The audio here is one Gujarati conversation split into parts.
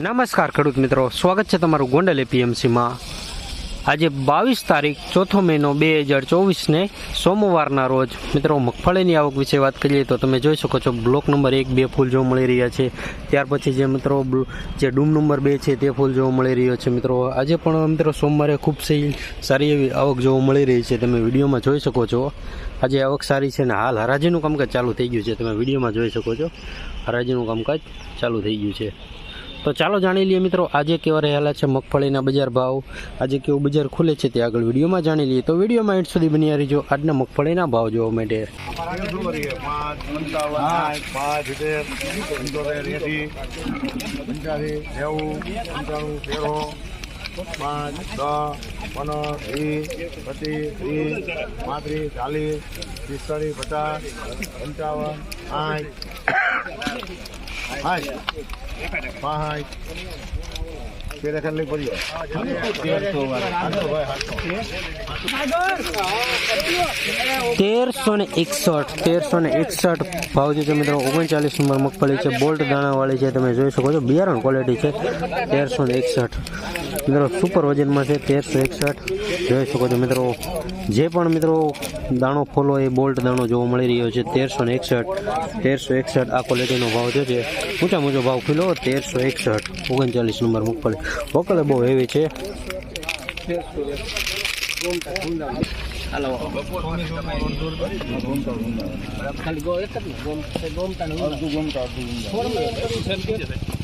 નમસ્કાર ખેડૂત મિત્રો, સ્વાગત છે તમારું ગોંડલ એપીએમસીમાં. આજે બાવીસ તારીખ, ચોથો મહિનો બે હજાર ચોવીસને સોમવારના રોજ. મિત્રો, મગફળીની આવક વિશે વાત કરીએ તો તમે જોઈ શકો છો, બ્લોક નંબર એક બે ફૂલ જોવા મળી રહ્યા છે. ત્યાર પછી જે મિત્રો જે ડૂમ નંબર બે છે તે ફૂલ જોવા મળી રહ્યો છે. મિત્રો, આજે પણ મિત્રો સોમવારે ખૂબ સારી એવી આવક જોવા મળી રહી છે. તમે વિડીયોમાં જોઈ શકો છો. આજે આવક સારી છે ને હાલ હરાજીનું કામકાજ ચાલુ થઈ ગયું છે. તમે વિડીયોમાં જોઈ શકો છો. હરાજીનું કામકાજ ચાલુ થઈ ગયું છે. તો ચાલો જાણી લઈએ મિત્રો આજે કેવા રહેલા છે મગફળીના બજાર ભાવ આજે કેવું બજાર ખુલે છે તે આગળ વિડીયોમાં જાણી લઈએ તો વિડીયોમાં એડ સુધી બની રહીજો આજના મગફળીના ભાવ જોવા માટે પાંચ દસ પંદર વીસ પચીસ ત્રીસ પાંત્રીસ ચાલીસ પિસ્તાળીસ પચાસ પંચાવન સાઠ તેરસો ને એકસઠ, તેરસો ને એકસઠ ભાવ જે મિત્રો ઓગણચાલીસ નંબર મગફળી છે, બોલ્ટ દાણાવાળી છે, તમે જોઈ શકો છો. બિયારણ ક્વોલિટી છે, તેરસો ને એકસઠ. મિત્રો, સુપર વજનમાં છે, તેરસો એકસઠ. જોઈ શકો છો મિત્રો, જે પણ મિત્રો દાણો ફોલો એ બોલ્ટ દાણો જોવા મળી રહ્યો છે, તેરસો ને એકસઠ. તેરસો એકસઠ આ ક્વોલિટીનો ભાવ જે છે. ઊંચા ઊંચો ભાવ ખીલો તેરસો એકસઠ. ઓગણચાલીસ નંબર મગફળી વકલે બહુ હેવી છે.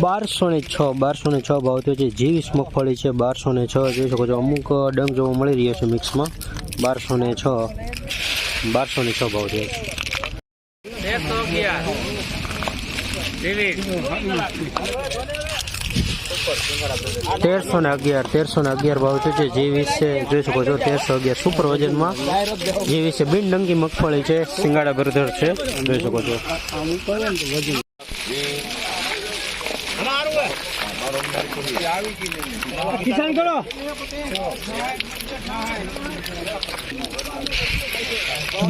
બારસો ને છ બારસો ને છ ભાવ થયો છે જીવીસ મગફળી છે બારસો ને છ. જોઈ શકો છો, અમુક ડંગ જોવા મળી રહ્યો છે મિક્સમાં. બારસો ને છ બારસો ને છ ભાવ થયો છે તેરસો ને અગિયાર તેરસો ને અગિયાર ભાવ છે જીવીસ છે જોઈ શકો છો તેરસો અગિયાર સુપર વજનમાં. જે છે બિન ડંકી મગફળી છે સિંગાડા બ્રધર છે જોઈ શકો છો.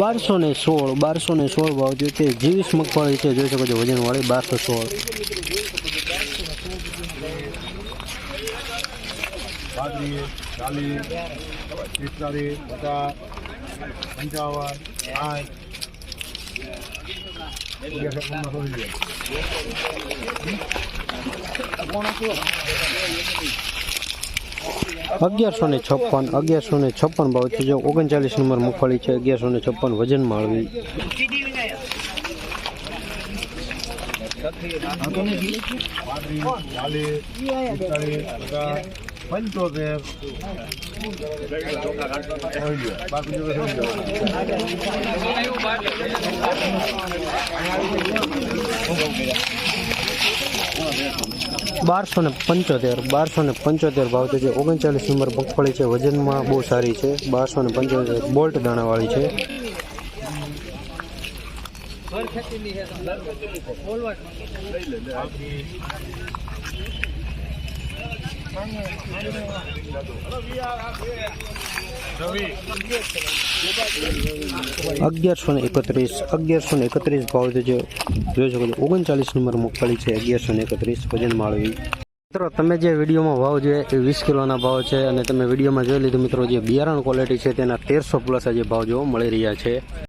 બારસો ને સોળ બારસો ને સોળ ભાવ છે જીવીસ મગફળી છે જોઈ શકો છો વજનવાળી બારસો સોળ. પાંત્રીસ ચાલીસ પિસ્તાલીસ પચાસ પંચાવન સાઠ અગિયારસો ને છપ્પન અગિયારસો ને છપ્પન ભાવ છે જો ઓગણચાલીસ નંબર મગફળી છે અગિયારસો ને છપ્પન વજન માળવી. ચાલીસ પંચોતેર બારસો ને પંચોતેર, બારસો ને પંચોતેર ભાવ છે જે ઓગણચાલીસ નંબર મગફળી છે, વજનમાં બહુ સારી છે. બારસો ને પંચોતેર બોલ્ટ દાણાવાળી છે. અગિયારસો ને એકત્રીસ, અગિયારસો ને એકત્રીસ ભાવ છે જે જોઈ શકો છો. ઓગણચાલીસ નંબર મગફળી છે, અગિયારસો ને એકત્રીસ વજન માળવી. મિત્રો, તમે જે વિડીયોમાં ભાવ જોઈએ એ વીસ કિલોના ભાવ છે અને તમે વિડીયોમાં જોઈ લીધું મિત્રો, જે બિયારણ ક્વોલિટી છે તેના તેરસો પ્લસ આજે ભાવ જોવા મળી રહ્યા છે.